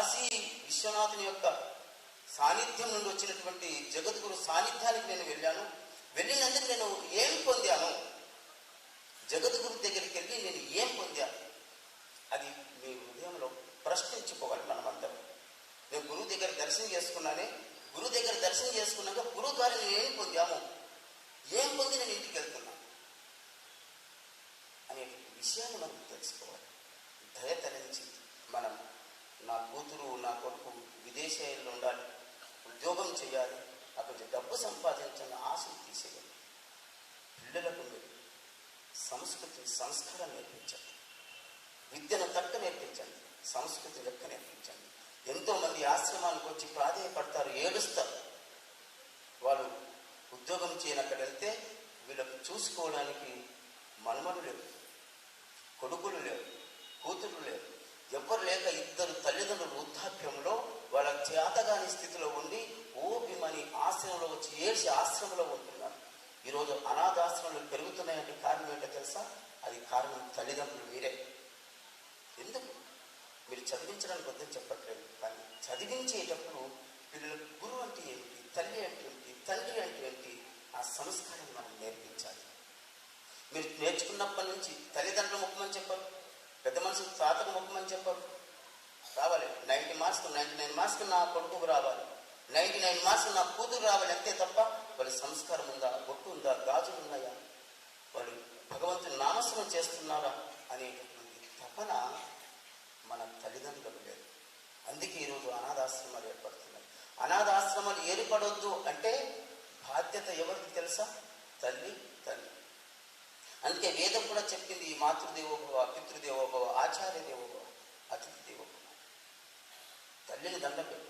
కాశీ విశ్వనాథుని యొక్క సాన్నిధ్యం నుండి వచ్చినటువంటి జగద్గురు సాన్నిధ్యానికి నేను వెళ్ళాను. వెళ్ళినందుకు నేను ఏం పొందాను? జగద్గురు దగ్గరికి వెళ్ళి నేను ఏం పొందాను? అది మీ హృదయంలో ప్రశ్నించుకోవాలి మనమందరం. నేను గురువు దగ్గర దర్శనం చేసుకున్నానే గురువు దగ్గర దర్శనం చేసుకున్నాక గురువు ద్వారా నేను ఏం పొందాము? ఏం పొంది నేను ఇంటికి వెళ్తున్నాను అనే విషయాన్ని మనం తెలుసుకోవాలి. దయ తరించి మనం నా కూతురు నా కొడుకు విదేశాల్లో ఉండాలి. ఉద్యోగం చేయాలి. అక్కడ డబ్బు సంపాదించాలని ఆశలు తీసేయాలి పిల్లలకు మీరు సంస్కృతి సంస్కారం నేర్పించండి విద్యను తక్క నేర్పించండి సంస్కృతి లెక్క నేర్పించండి ఎంతోమంది ఆశ్రమానికి వచ్చి ప్రాధేయపడతారు ఏడుస్తారు. వాళ్ళు ఉద్యోగం చేయని అక్కడ వెళ్తే వీళ్ళకు చూసుకోవడానికి మనుమలు లేవు కొడుకులు లేవు. ఎవరు ఎవ్వరు లేక ఇద్దరు తల్లిదండ్రులు వృద్ధాప్యంలో వాళ్ళ చేతగాని స్థితిలో ఉండి ఓపిమని ఆశ్రమంలో వచ్చి ఏడ్చి ఆశ్రమంలో ఉంటున్నారు. ఈరోజు అనాథాశ్రమాలు పెరుగుతున్నాయంటే కారణం ఏంటో తెలుసా? అది కారణం తల్లిదండ్రులు మీరే. ఎందుకు? మీరు చదివించడానికి వద్దని చెప్పట్లేదు. కానీ చదివించేటప్పుడు పిల్లలకు గురువు అంటే ఏంటి తల్లి అంటే ఏంటి తండ్రి అంటే ఏంటి ఆ సంస్కారం మనం నేర్పించాలి. మీరు నేర్చుకున్నప్పటి నుంచి తల్లిదండ్రులు ముఖ్యమని చెప్పారు. పెద్ద మనుషులు తాతకు ముఖ్యమని చెప్పారు. రావాలి. Ninety marks ninety nine marks నా కొడుకు రావాలి. నైంటీ నైన్ మార్క్స్ నా కూతురు రావాలి అంతే తప్ప వాళ్ళ సంస్కారం ఉందా బొట్టు ఉందా గాజులు ఉన్నాయా? వాళ్ళు భగవంతుని నామస్మరణ చేస్తున్నారా అనేటటువంటి తపన మన తల్లిదండ్రులకు లేదు. అందుకే ఈరోజు అనాథాశ్రమాలు ఏర్పడుతున్నాయి. అనాథాశ్రమాలు ఏర్పడొద్దు అంటే బాధ్యత ఎవరికి తెలుసా? తల్లి తల్లి అందుకే వేదం కూడా చెప్పింది ఈ మాతృదేవోభవ పితృదేవోభవ ఆచార్య దేవోభవ అతిథి దేవోభవ తల్లిని దండం పెట్టు.